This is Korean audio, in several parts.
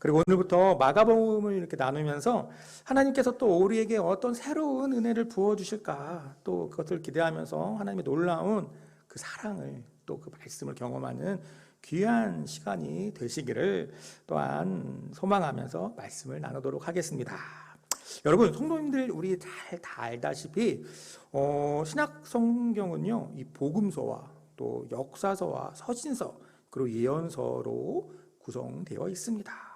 그리고 오늘부터 마가복음을 이렇게 나누면서 하나님께서 또 우리에게 어떤 새로운 은혜를 부어 주실까 또 그것을 기대하면서 하나님의 놀라운 그 사랑을 또 그 말씀을 경험하는 귀한 시간이 되시기를 또한 소망하면서 말씀을 나누도록 하겠습니다. 여러분 성도님들 우리 잘 다 알다시피 어, 신약 성경은요 이 복음서와 또 역사서와 서신서 그리고 예언서로 구성되어 있습니다.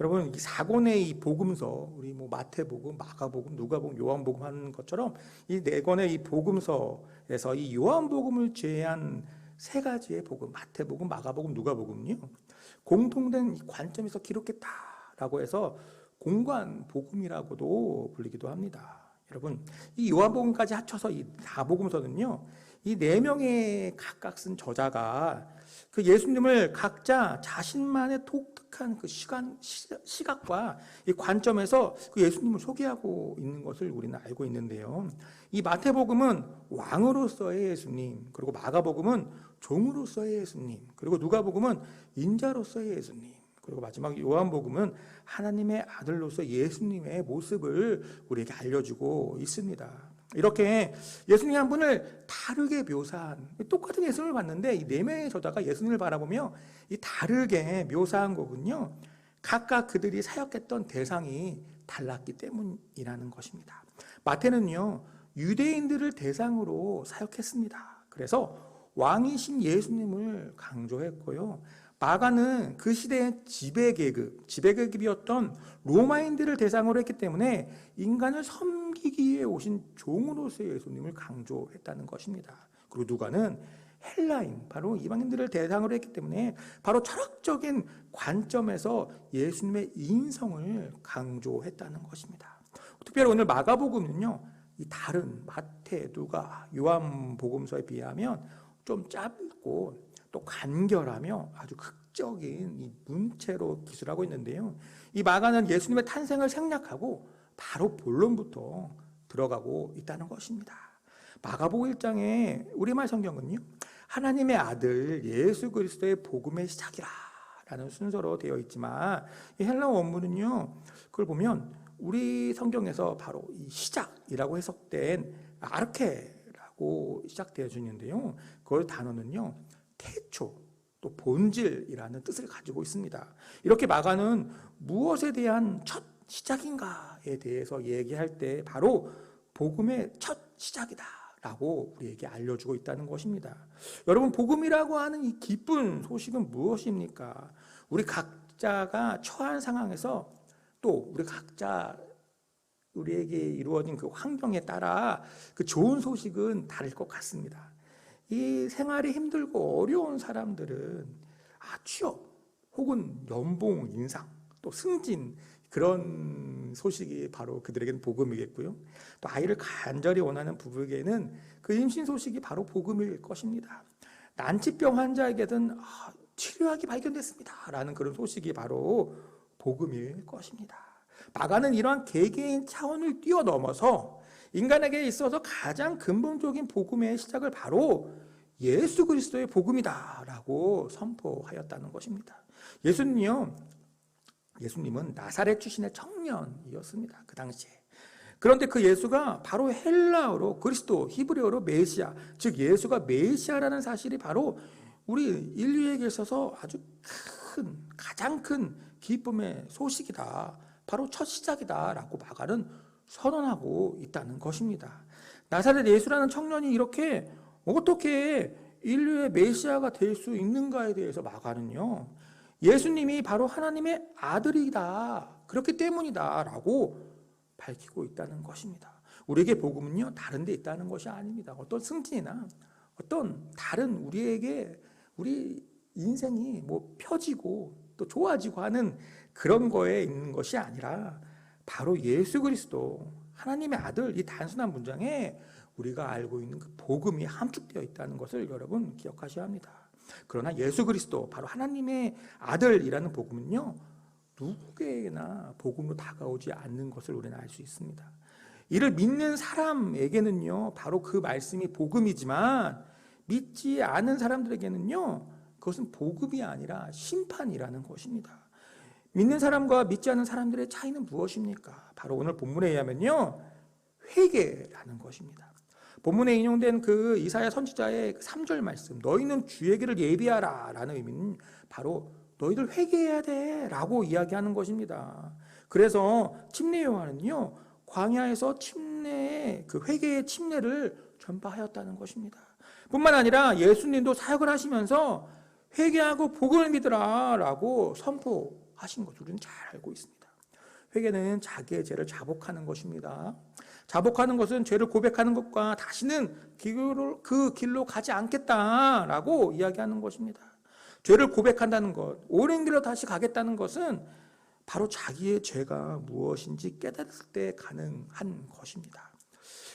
여러분 이 사권의 이 복음서 우리 뭐 마태복음, 마가복음, 누가복음, 요한복음 하는 것처럼 이 네 권의 이 복음서에서 이 요한복음을 제외한 세 가지의 복음, 마태복음, 마가복음, 누가복음요 공통된 이 관점에서 기록했다라고 해서 공관 복음이라고도 불리기도 합니다. 여러분 이 요한복음까지 합쳐서 이 사복음서는요 이 네 명의 각각 쓴 저자가 그 예수님을 각자 자신만의 독특한 그 시간 시- 시각과 이 관점에서 그 예수님을 소개하고 있는 것을 우리는 알고 있는데요. 이 마태복음은 왕으로서의 예수님, 그리고 마가복음은 종으로서의 예수님, 그리고 누가복음은 인자로서의 예수님, 그리고 마지막 요한복음은 하나님의 아들로서 예수님의 모습을 우리에게 알려주고 있습니다. 이렇게 예수님 한 분을 다르게 묘사한 똑같은 예수님을 봤는데 이 네 명의 저자가 예수님을 바라보며 이 다르게 묘사한 거군요. 각각 그들이 사역했던 대상이 달랐기 때문이라는 것입니다. 마태는요 유대인들을 대상으로 사역했습니다. 그래서 왕이신 예수님을 강조했고요. 마가는 그 시대의 지배계급, 지배계급이었던 로마인들을 대상으로 했기 때문에 인간을 섬 기기 위해 오신 종으로서의 예수님을 강조했다는 것입니다. 그리고 누가는 헬라인, 바로 이방인들을 대상으로 했기 때문에 바로 철학적인 관점에서 예수님의 인성을 강조했다는 것입니다. 특별히 오늘 마가복음은요, 이 다른 마태, 누가, 요한복음서에 비하면 좀 짧고 또 간결하며 아주 극적인 이 문체로 기술하고 있는데요. 이 마가는 예수님의 탄생을 생략하고 바로 본론부터 들어가고 있다는 것입니다. 마가복음 1장에 우리말 성경은요. 하나님의 아들 예수 그리스도의 복음의 시작이라 라는 순서로 되어 있지만 이 헬라어 원문은요. 그걸 보면 우리 성경에서 바로 이 시작이라고 해석된 아르케라고 시작되어 주는데요. 그 단어는요. 태초 또 본질이라는 뜻을 가지고 있습니다. 이렇게 마가는 무엇에 대한 첫 시작인가에 대해서 얘기할 때 바로 복음의 첫 시작이다 라고 우리에게 알려주고 있다는 것입니다. 여러분 복음이라고 하는 이 기쁜 소식은 무엇입니까? 우리 각자가 처한 상황에서 또 우리 각자 우리에게 이루어진 그 환경에 따라 그 좋은 소식은 다를 것 같습니다. 이 생활이 힘들고 어려운 사람들은 아, 취업 혹은 연봉 인상 또 승진 그런 소식이 바로 그들에게는 복음이겠고요. 또 아이를 간절히 원하는 부부에게는 그 임신 소식이 바로 복음일 것입니다. 난치병 환자에게는 아, 치료약이 발견됐습니다 라는 그런 소식이 바로 복음일 것입니다. 마가는 이러한 개개인 차원을 뛰어넘어서 인간에게 있어서 가장 근본적인 복음의 시작을 바로 예수 그리스도의 복음이다라고 선포하였다는 것입니다. 예수님요, 예수님은 나사렛 출신의 청년이었습니다. 그 당시에. 그런데 그 예수가 바로 헬라어로 그리스도, 히브리어로 메시아, 즉 예수가 메시아라는 사실이 바로 우리 인류에게 있어서 아주 큰, 가장 큰 기쁨의 소식이다. 바로 첫 시작이다라고 마가는 선언하고 있다는 것입니다. 나사렛 예수라는 청년이 이렇게 어떻게 인류의 메시아가 될 수 있는가에 대해서 마가는요. 예수님이 바로 하나님의 아들이다. 그렇기 때문이다 라고 밝히고 있다는 것입니다. 우리에게 복음은요. 다른 데 있다는 것이 아닙니다. 어떤 승진이나 어떤 다른 우리에게 우리 인생이 뭐 펴지고 또 좋아지고 하는 그런 거에 있는 것이 아니라 바로 예수 그리스도 하나님의 아들 이 단순한 문장에 우리가 알고 있는 그 복음이 함축되어 있다는 것을 여러분 기억하셔야 합니다. 그러나 예수 그리스도 바로 하나님의 아들이라는 복음은요 누구에게나 복음으로 다가오지 않는 것을 우리는 알 수 있습니다. 이를 믿는 사람에게는요 바로 그 말씀이 복음이지만 믿지 않은 사람들에게는요 그것은 복음이 아니라 심판이라는 것입니다. 믿는 사람과 믿지 않는 사람들의 차이는 무엇입니까? 바로 오늘 본문에 의하면요. 회개라는 것입니다. 본문에 인용된 그 이사야 선지자의 3절 말씀, 너희는 주의 길을 예비하라 라는 의미는 바로 너희들 회개해야 돼 라고 이야기하는 것입니다. 그래서 침례 요한은요, 광야에서 침례의 그 회개의 침례를 전파하였다는 것입니다. 뿐만 아니라 예수님도 사역을 하시면서 회개하고 복음을 믿으라 라고 선포하신 것을 우리는 잘 알고 있습니다. 회개는 자기의 죄를 자복하는 것입니다. 자복하는 것은 죄를 고백하는 것과 다시는 그, 그 길로 가지 않겠다라고 이야기하는 것입니다. 죄를 고백한다는 것, 옳은 길로 다시 가겠다는 것은 바로 자기의 죄가 무엇인지 깨달을 때 가능한 것입니다.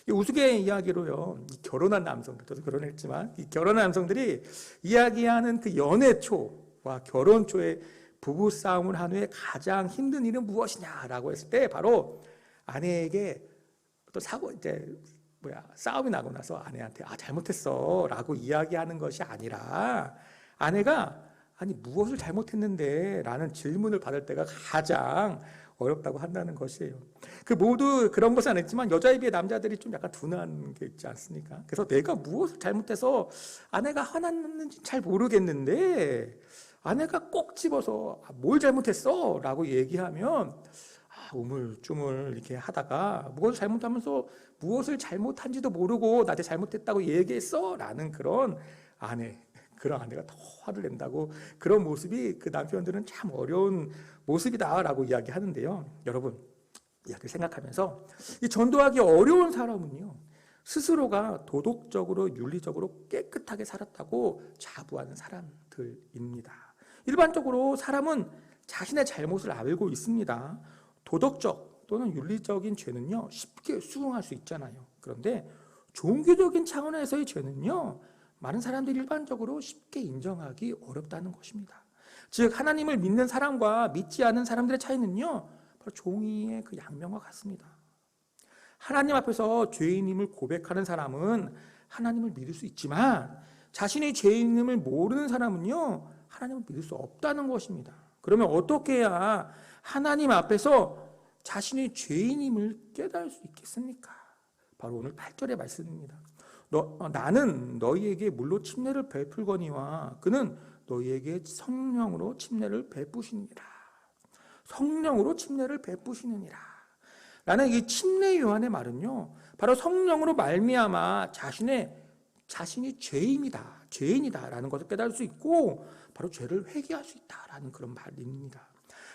우스개 이야기로요, 결혼한 남성들, 저도 결혼했지만, 이 결혼한 남성들이 이야기하는 그 연애 초와 결혼 초의 부부 싸움을 한 후에 가장 힘든 일은 무엇이냐라고 했을 때 바로 아내에게 또 사고 이제 뭐야 싸움이 나고 나서 아내한테 아 잘못했어라고 이야기하는 것이 아니라 아내가 아니 무엇을 잘못했는데라는 질문을 받을 때가 가장 어렵다고 한다는 것이에요. 그 모두 그런 것은 아니지만 여자에 비해 남자들이 좀 약간 둔한 게 있지 않습니까? 그래서 내가 무엇을 잘못해서 아내가 화났는지 잘 모르겠는데 아내가 꼭 집어서 아, 뭘 잘못했어? 라고 얘기하면 아, 우물쭈물 이렇게 하다가 무엇을 잘못하면서 무엇을 잘못한지도 모르고 나한테 잘못했다고 얘기했어? 라는 그런 아내 그런 아내가 더 화를 낸다고 그런 모습이 그 남편들은 참 어려운 모습이다라고 이야기하는데요. 여러분 이야기를 생각하면서 이 전도하기 어려운 사람은요. 스스로가 도덕적으로 윤리적으로 깨끗하게 살았다고 자부하는 사람들입니다. 일반적으로 사람은 자신의 잘못을 알고 있습니다. 도덕적 또는 윤리적인 죄는요, 쉽게 수긍할 수 있잖아요. 그런데 종교적인 차원에서의 죄는요, 많은 사람들이 일반적으로 쉽게 인정하기 어렵다는 것입니다. 즉, 하나님을 믿는 사람과 믿지 않은 사람들의 차이는요, 바로 종이의 그 양면과 같습니다. 하나님 앞에서 죄인임을 고백하는 사람은 하나님을 믿을 수 있지만, 자신의 죄인임을 모르는 사람은요, 하나님을 믿을 수 없다는 것입니다. 그러면 어떻게 해야 하나님 앞에서 자신의 죄인임을 깨달을 수 있겠습니까? 바로 오늘 8절의 말씀입니다. 너, 어, 나는 너희에게 물로 침례를 베풀거니와 그는 너희에게 성령으로 침례를 베푸시니라. 성령으로 침례를 베푸시느니라. 라는 이 침례 요한의 말은요. 바로 성령으로 말미암아 자신의 자신이 죄인이다. 죄인이다라는 것을 깨달을 수 있고 바로 죄를 회개할 수 있다라는 그런 말입니다.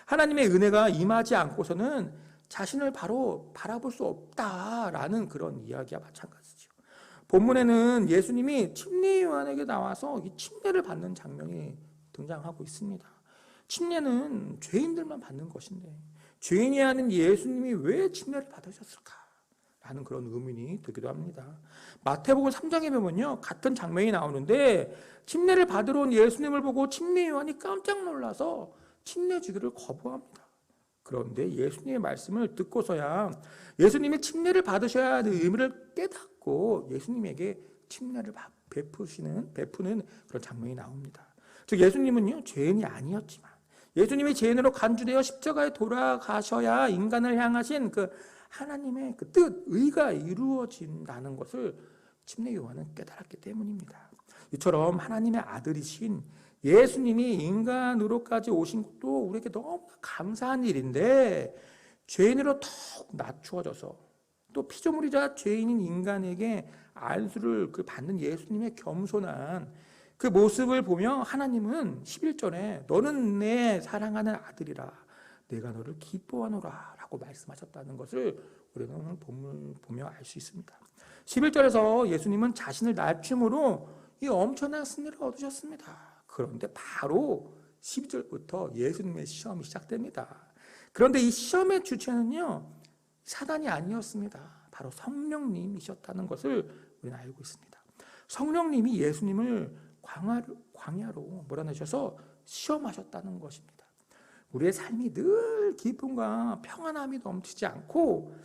하나님의 은혜가 임하지 않고서는 자신을 바로 바라볼 수 없다라는 그런 이야기와 마찬가지죠. 본문에는 예수님이 침례 요한에게 나와서 이 침례를 받는 장면이 등장하고 있습니다. 침례는 죄인들만 받는 것인데 죄인이 아닌 예수님이 왜 침례를 받으셨을까? 라는 그런 의문이 들기도 합니다. 마태복음 3장에 보면요. 같은 장면이 나오는데 침례를 받으러 온 예수님을 보고 침례 요한이 깜짝 놀라서 침례 주기를 거부합니다. 그런데 예수님의 말씀을 듣고서야 예수님이 침례를 받으셔야 하는 의미를 깨닫고 예수님에게 침례를 베푸시는 베푸는 그런 장면이 나옵니다. 즉 예수님은요 죄인이 아니었지만 예수님이 죄인으로 간주되어 십자가에 돌아가셔야 인간을 향하신 그 하나님의 그 뜻, 의가 이루어진다는 것을 침례 요한은 깨달았기 때문입니다. 이처럼 하나님의 아들이신 예수님이 인간으로까지 오신 것도 우리에게 너무 감사한 일인데 죄인으로 더욱 낮추어져서 또 피조물이자 죄인인 인간에게 안수를 그 받는 예수님의 겸손한 그 모습을 보며 하나님은 11절에 너는 내 사랑하는 아들이라 내가 너를 기뻐하노라 라고 말씀하셨다는 것을 우리는 본문을 보며 알 수 있습니다. 11절에서 예수님은 자신을 낮춤으로 이 엄청난 승리를 얻으셨습니다. 그런데 바로 12절부터 예수님의 시험이 시작됩니다. 그런데 이 시험의 주체는요, 사단이 아니었습니다. 바로 성령님이셨다는 것을 우리는 알고 있습니다. 성령님이 예수님을 광야로, 광야로 몰아내셔서 시험하셨다는 것입니다. 우리의 삶이 늘 기쁨과 평안함이 넘치지 않고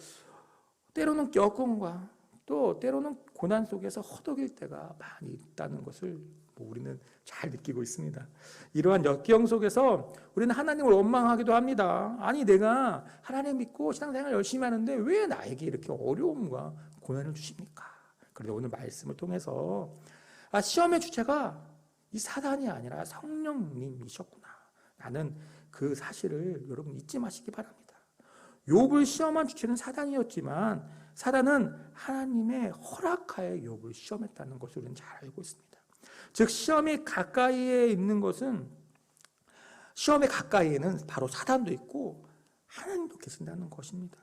때로는 겪음과 또 때로는 고난 속에서 허덕일 때가 많이 있다는 것을 뭐 우리는 잘 느끼고 있습니다. 이러한 역경 속에서 우리는 하나님을 원망하기도 합니다. 아니 내가 하나님 믿고 신앙생활 열심히 하는데 왜 나에게 이렇게 어려움과 고난을 주십니까? 그런데 오늘 말씀을 통해서 아 시험의 주체가 이 사단이 아니라 성령님이셨구나. 나는 그 사실을 여러분 잊지 마시기 바랍니다. 욥을 시험한 주체는 사단이었지만 사단은 하나님의 허락하에 욥을 시험했다는 것을 우리는 잘 알고 있습니다. 즉 시험이 가까이에 있는 것은 시험의 가까이에는 바로 사단도 있고 하나님도 계신다는 것입니다.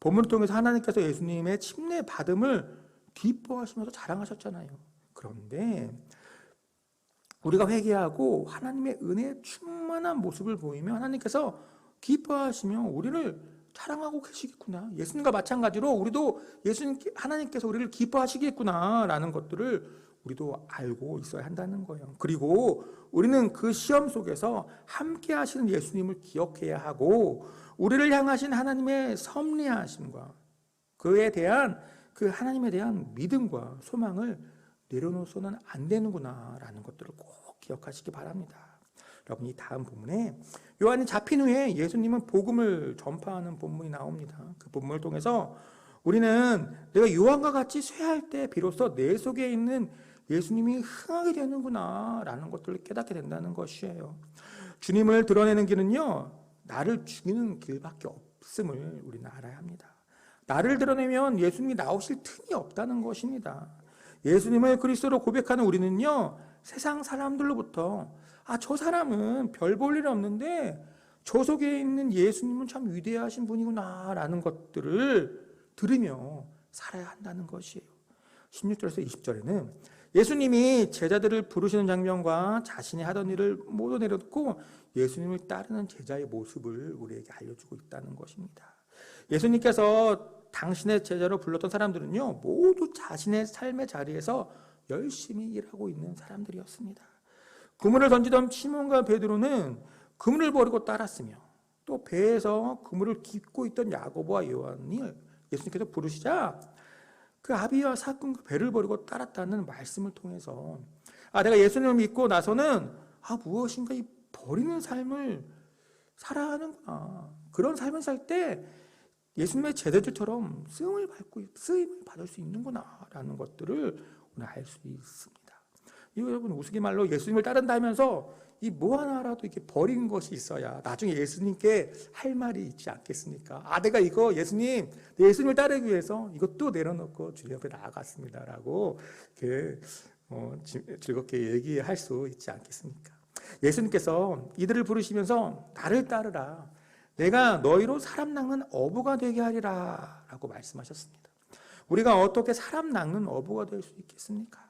본문을 통해서 하나님께서 예수님의 침례 받음을 기뻐하시면서 자랑하셨잖아요. 그런데 우리가 회개하고 하나님의 은혜에 충만한 모습을 보이면 하나님께서 기뻐하시며 우리를 자랑하고 계시겠구나. 예수님과 마찬가지로 우리도 예수님 하나님께서 우리를 기뻐하시겠구나라는 것들을 우리도 알고 있어야 한다는 거예요. 그리고 우리는 그 시험 속에서 함께 하시는 예수님을 기억해야 하고 우리를 향하신 하나님의 섭리하심과 그에 대한 그 하나님에 대한 믿음과 소망을 내려놓아서는 안 되는구나라는 것들을 꼭 기억하시기 바랍니다. 여러분 이 다음 본문에 요한이 잡힌 후에 예수님은 복음을 전파하는 본문이 나옵니다. 그 본문을 통해서 우리는 내가 요한과 같이 쇠할 때 비로소 내 속에 있는 예수님이 흥하게 되는구나 라는 것들을 깨닫게 된다는 것이에요. 주님을 드러내는 길은요 나를 죽이는 길밖에 없음을 우리는 알아야 합니다. 나를 드러내면 예수님이 나오실 틈이 없다는 것입니다. 예수님을 그리스도로 고백하는 우리는요, 세상 사람들로부터, 아, 저 사람은 별 볼 일 없는데, 저 속에 있는 예수님은 참 위대하신 분이구나, 라는 것들을 들으며 살아야 한다는 것이에요. 16절에서 20절에는 예수님이 제자들을 부르시는 장면과 자신이 하던 일을 모두 내려놓고 예수님을 따르는 제자의 모습을 우리에게 알려주고 있다는 것입니다. 예수님께서 당신의 제자로 불렀던 사람들은요, 모두 자신의 삶의 자리에서 열심히 일하고 있는 사람들이었습니다. 그물을 던지던 시몬과 베드로는 그물을 버리고 따랐으며 또 배에서 그물을 깃고 있던 야고보와 요한을 예수님께서 부르시자 그 아비와 사건 그 배를 버리고 따랐다는 말씀을 통해서 아 내가 예수님을 믿고 나서는 아 무엇인가 이 버리는 삶을 살아야 하는구나 그런 삶을 살 때 예수님의 제자들처럼 쓰임을 받고 쓰임을 받을 수 있는구나라는 것들을 오늘 알 수 있습니다. 이 여러분 우스갯말로 예수님을 따른다 하면서 이 뭐 하나라도 이렇게 버린 것이 있어야 나중에 예수님께 할 말이 있지 않겠습니까? 아 내가 이거 예수님 예수님을 따르기 위해서 이것도 내려놓고 주님 앞에 나아갔습니다라고 이렇게 어, 즐겁게 얘기할 수 있지 않겠습니까? 예수님께서 이들을 부르시면서 나를 따르라. 내가 너희로 사람 낚는 어부가 되게 하리라 라고 말씀하셨습니다. 우리가 어떻게 사람 낚는 어부가 될 수 있겠습니까?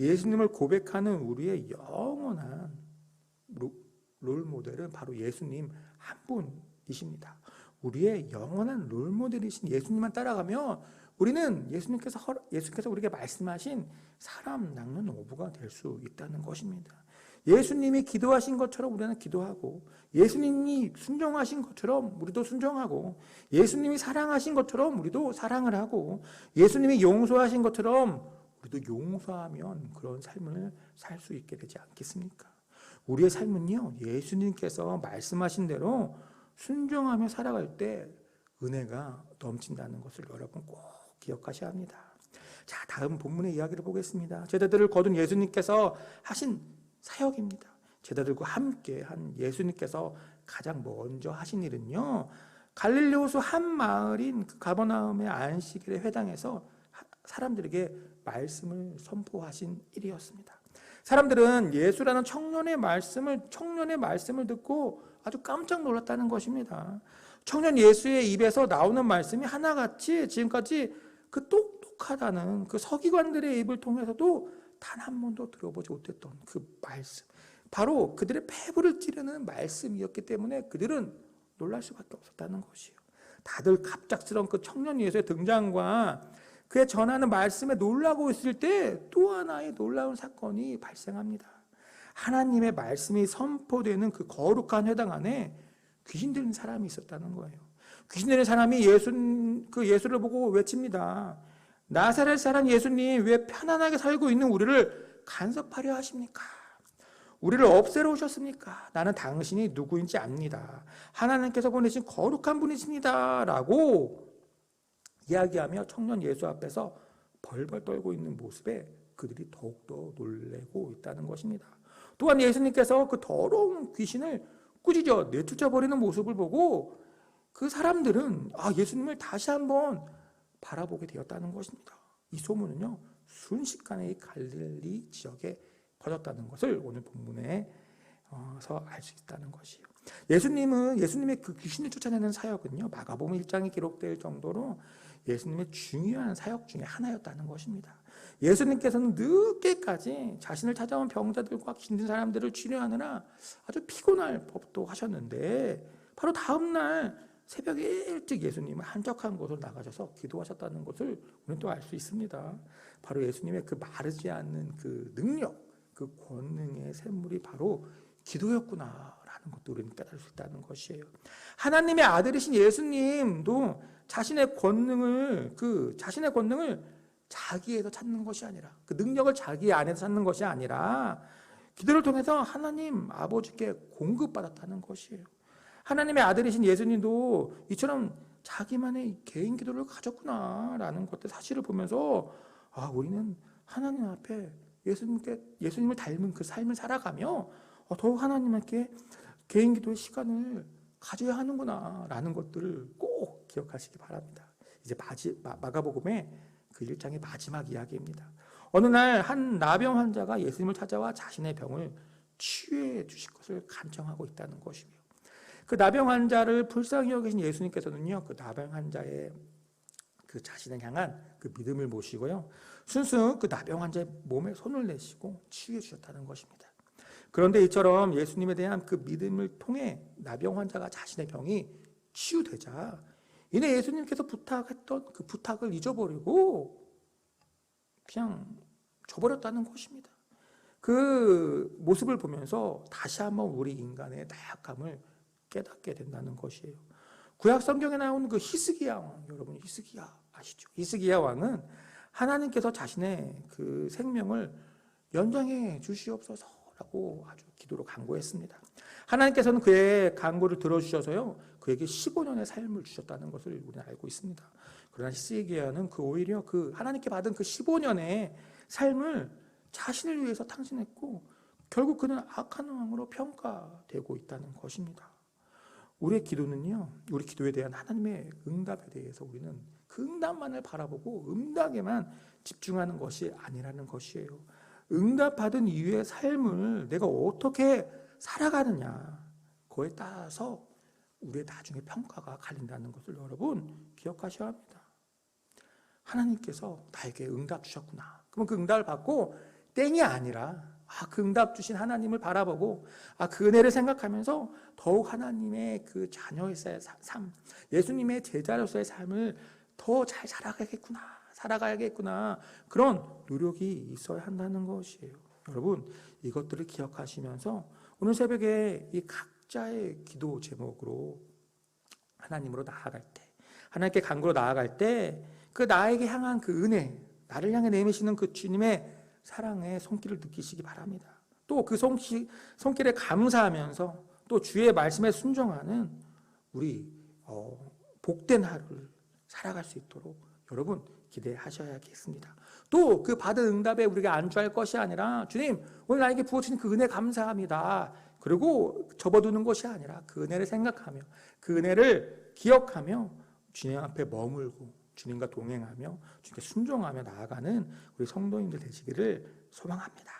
예수님을 고백하는 우리의 영원한 롤 모델은 바로 예수님 한 분이십니다. 우리의 영원한 롤 모델이신 예수님만 따라가면 우리는 예수님께서 예수께서 우리에게 말씀하신 사람 낚는 어부가 될 수 있다는 것입니다. 예수님이 기도하신 것처럼 우리는 기도하고 예수님이 순종하신 것처럼 우리도 순종하고 예수님이 사랑하신 것처럼 우리도 사랑을 하고 예수님이 용서하신 것처럼 우리도 용서하면 그런 삶을 살 수 있게 되지 않겠습니까? 우리의 삶은요, 예수님께서 말씀하신 대로 순종하며 살아갈 때 은혜가 넘친다는 것을 여러분 꼭 기억하셔야 합니다. 자, 다음 본문의 이야기를 보겠습니다. 제자들을 거둔 예수님께서 하신 사역입니다. 제자들과 함께 한 예수님께서 가장 먼저 하신 일은요, 갈릴리 호수 한 마을인 그 가버나움의 안식일의 회당에서 사람들에게 말씀을 선포하신 일이었습니다. 사람들은 예수라는 청년의 말씀을 청년의 말씀을 듣고 아주 깜짝 놀랐다는 것입니다. 청년 예수의 입에서 나오는 말씀이 하나같이 지금까지 그 똑똑하다는 그 서기관들의 입을 통해서도 단 한 번도 들어보지 못했던 그 말씀. 바로 그들의 폐부를 찌르는 말씀이었기 때문에 그들은 놀랄 수밖에 없었다는 것이에요. 다들 갑작스러운 그 청년 예수의 등장과 그의 전하는 말씀에 놀라고 있을 때 또 하나의 놀라운 사건이 발생합니다. 하나님의 말씀이 선포되는 그 거룩한 회당 안에 귀신 들린 사람이 있었다는 거예요. 귀신 들린 사람이 예수 그 예수를 보고 외칩니다. 나사렛 사람 예수님 왜 편안하게 살고 있는 우리를 간섭하려 하십니까? 우리를 없애러 오셨습니까? 나는 당신이 누구인지 압니다. 하나님께서 보내신 거룩한 분이십니다. 라고 이야기하며 청년 예수 앞에서 벌벌 떨고 있는 모습에 그들이 더욱더 놀래고 있다는 것입니다. 또한 예수님께서 그 더러운 귀신을 꾸짖어 내쫓아 버리는 모습을 보고 그 사람들은 아 예수님을 다시 한번 바라보게 되었다는 것입니다. 이 소문은요 순식간에 이 갈릴리 지역에 퍼졌다는 것을 오늘 본문에서 알 수 있다는 것이에요. 예수님은 예수님의 그 귀신을 쫓아내는 사역은요 마가복음 1장에 기록될 정도로 예수님의 중요한 사역 중에 하나였다는 것입니다. 예수님께서는 늦게까지 자신을 찾아온 병자들과 힘든 사람들을 치료하느라 아주 피곤할 법도 하셨는데 바로 다음 날 새벽에 일찍 예수님은 한적한 곳으로 나가셔서 기도하셨다는 것을 우리는 또 알 수 있습니다. 바로 예수님의 그 마르지 않는 그 능력, 그 권능의 샘물이 바로 기도였구나라는 것도 우리는 깨달을 수 있다는 것이에요. 하나님의 아들이신 예수님도 자신의 권능을 그 자신의 권능을 자기에서 찾는 것이 아니라 그 능력을 자기 안에서 찾는 것이 아니라 기도를 통해서 하나님 아버지께 공급받았다는 것이에요. 하나님의 아들이신 예수님도 이처럼 자기만의 개인 기도를 가졌구나라는 것들 사실을 보면서 아 우리는 하나님 앞에 예수님께 예수님을 닮은 그 삶을 살아가며 어, 더욱 하나님께 개인 기도의 시간을 가져야 하는구나라는 것들을 꼭 기억하시기 바랍니다. 이제 마지, 마, 마가복음의 그 1장의 마지막 이야기입니다. 어느 날 한 나병 환자가 예수님을 찾아와 자신의 병을 치유해 주실 것을 간청하고 있다는 것이고요. 그 나병 환자를 불쌍히 여기신 예수님께서는요, 그 나병 환자의 그 자신을 향한 그 믿음을 모시고요, 순수 그 나병 환자의 몸에 손을 내시고 치유해 주셨다는 것입니다. 그런데 이처럼 예수님에 대한 그 믿음을 통해 나병 환자가 자신의 병이 치유되자 이내 예수님께서 부탁했던 그 부탁을 잊어버리고 그냥 줘버렸다는 것입니다. 그 모습을 보면서 다시 한번 우리 인간의 나약함을 깨닫게 된다는 것이에요. 구약 성경에 나오는 그 히스기야 왕, 여러분 히스기야 아시죠? 히스기야 왕은 하나님께서 자신의 그 생명을 연장해 주시옵소서라고 아주 기도로 간구했습니다. 하나님께서는 그의 간구를 들어주셔서요, 그에게 15년의 삶을 주셨다는 것을 우리는 알고 있습니다. 그러나 히스기야는 그 오히려 그 하나님께 받은 그 15년의 삶을 자신을 위해서 탕진했고 결국 그는 악한 왕으로 평가되고 있다는 것입니다. 우리의 기도는요, 우리 기도에 대한 하나님의 응답에 대해서 우리는 그 응답만을 바라보고 응답에만 집중하는 것이 아니라는 것이에요. 응답받은 이후의 삶을 내가 어떻게 살아가느냐, 그에 따라서 우리의 나중에 평가가 갈린다는 것을 여러분 기억하셔야 합니다. 하나님께서 나에게 응답 주셨구나. 그러면 그 응답을 받고 땡이 아니라 아, 그 응답 주신 하나님을 바라보고 아, 그 은혜를 생각하면서 더욱 하나님의 그 자녀로서의 삶, 예수님의 제자로서의 삶을 더 잘 살아가겠구나. 살아가야겠구나. 그런 노력이 있어야 한다는 것이에요. 여러분, 이것들을 기억하시면서 오늘 새벽에 이 각 자의 기도 제목으로 하나님으로 나아갈 때, 하나님께 간구로 나아갈 때, 그 나에게 향한 그 은혜, 나를 향해 내미시는 그 주님의 사랑의 손길을 느끼시기 바랍니다. 또 그 손길에 감사하면서 또 주의 말씀에 순종하는 우리 어, 복된 하루를 살아갈 수 있도록 여러분 기대하셔야겠습니다. 또 그 받은 응답에 우리가 안주할 것이 아니라 주님 오늘 나에게 부어주신 그 은혜 감사합니다. 그리고 접어두는 것이 아니라 그 은혜를 생각하며 그 은혜를 기억하며 주님 앞에 머물고 주님과 동행하며 주님께 순종하며 나아가는 우리 성도님들 되시기를 소망합니다.